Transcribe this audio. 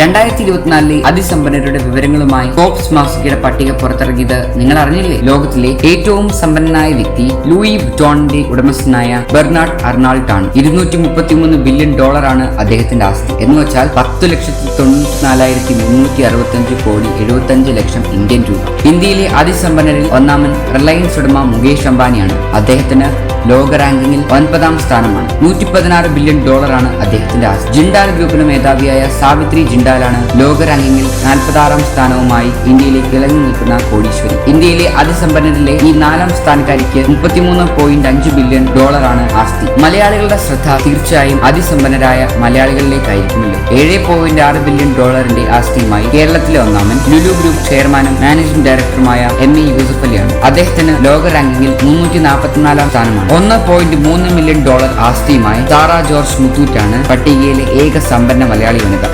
രണ്ടായിരത്തി ഇരുപത്തിനാലിലെ അതിസമ്പന്നരുടെ വിവരങ്ങളുമായി ഫോബ്സ് മാസികയുടെ പട്ടിക പുറത്തിറങ്ങിയത് നിങ്ങൾ അറിഞ്ഞില്ലേ? ലോകത്തിലെ ഏറ്റവും സമ്പന്നനായ വ്യക്തി ലൂയി ബുറ്റോണിന്റെ ഉടമസ്ഥനായ ബെർണാഡ് അർണാൾട്ട് ആണ് ഇരുന്നൂറ്റി മുപ്പത്തിമൂന്ന് ബില്യൺ ഡോളറാണ് അദ്ദേഹത്തിന്റെ ആസ്തി. എന്ന് വെച്ചാൽ പത്ത് ലക്ഷത്തി തൊണ്ണൂറ്റിനാലായിരത്തി മുന്നൂറ്റി അറുപത്തഞ്ച് കോടി എഴുപത്തഞ്ച് ലക്ഷം ഇന്ത്യൻ രൂപ. ഇന്ത്യയിലെ അതിസമ്പന്നരിൽ ഒന്നാമൻ റിലയൻസ് ഉടമ മുകേഷ് അംബാനിയാണ്. അദ്ദേഹത്തിന് ലോക റാങ്കിങ്ങിൽ ഒൻപതാം സ്ഥാനമാണ്. നൂറ്റി പതിനാറ് ബില്യൺ ഡോളറാണ് അദ്ദേഹത്തിന്റെ ആസ്തി. ജിണ്ടാൽ ഗ്രൂപ്പിന് മേധാവിയായ സാവിത്രി ജിണ്ടാലാണ് ലോക റാങ്കിങ്ങിൽ നാൽപ്പതാറാം സ്ഥാനവുമായി ഇന്ത്യയിലെ കിളങ്ങി നിൽക്കുന്ന കോടീശ്വരി. ഇന്ത്യയിലെ അതിസമ്പന്നരിലെ ഈ നാലാം സ്ഥാനക്കാരിക്ക് മുപ്പത്തിമൂന്ന് പോയിന്റ് അഞ്ച് ബില്യൺ ഡോളറാണ് ആസ്തി. മലയാളികളുടെ ശ്രദ്ധ തീർച്ചയായും അതിസമ്പന്നരായ മലയാളികളിലേക്കായിരിക്കുമല്ലോ. ഏഴ് പോയിന്റ് ആറ് ബില്യൺ ഡോളറിന്റെ ആസ്തിയുമായി കേരളത്തിലെ ഒന്നാമൻ ലുലു ഗ്രൂപ്പ് ചെയർമാനും മാനേജിംഗ് ഡയറക്ടറുമായ എം ഇ യൂസഫ് അലിയാണ്. അദ്ദേഹത്തിന് ലോക റാങ്കിങ്ങിൽ മുന്നൂറ്റി നാൽപ്പത്തിനാലാം സ്ഥാനമാണ്. ഒന്ന് പോയിന്റ് മൂന്ന് മില്യൺ ഡോളർ ആസ്തിയുമായി സാറ ജോർജ് മുത്തൂറ്റാണ് പട്ടികയിലെ ഏക സമ്പന്ന മലയാളി വനിത.